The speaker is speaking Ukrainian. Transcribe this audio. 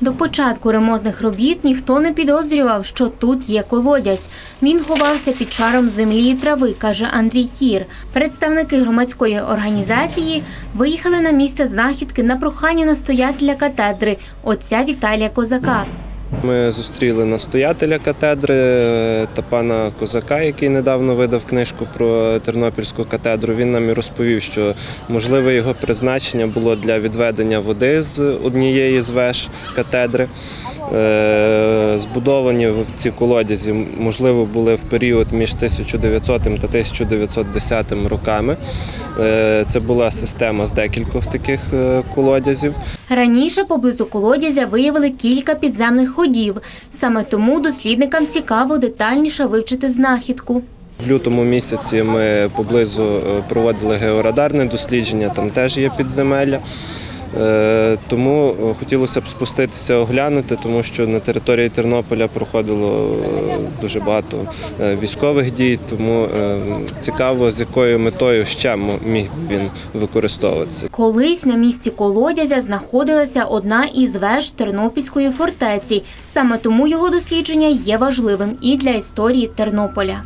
До початку ремонтних робіт ніхто не підозрював, що тут є колодязь. Він ховався під шаром землі і трави, каже Андрій Кір. Представники громадської організації виїхали на місце знахідки на прохання настоятеля катедри отця Віталія Козака. Ми зустріли настоятеля катедри е, та пана Козака, який недавно видав книжку про Тернопільську катедру. Він нам і розповів, що можливе його призначення було для відведення води з однієї з веж катедри. Е, Збудовані в ці колодязі, можливо, були в період між 1900 та 1910 роками. Е, Це була система з декількох таких е, колодязів. Раніше поблизу колодязя виявили кілька підземних ходів. Саме тому дослідникам цікаво детальніше вивчити знахідку. В лютому місяці ми поблизу проводили георадарне дослідження, там теж є підземелля. Е, Тому е, хотілося б спуститися оглянути, тому що на території Тернополя проходило е, дуже багато військових дій, тому цікаво, з якою метою ще міг він використовуватися. Колись на місці колодязя знаходилася одна із веж Тернопільської фортеці. Саме тому його дослідження є важливим і для історії Тернополя.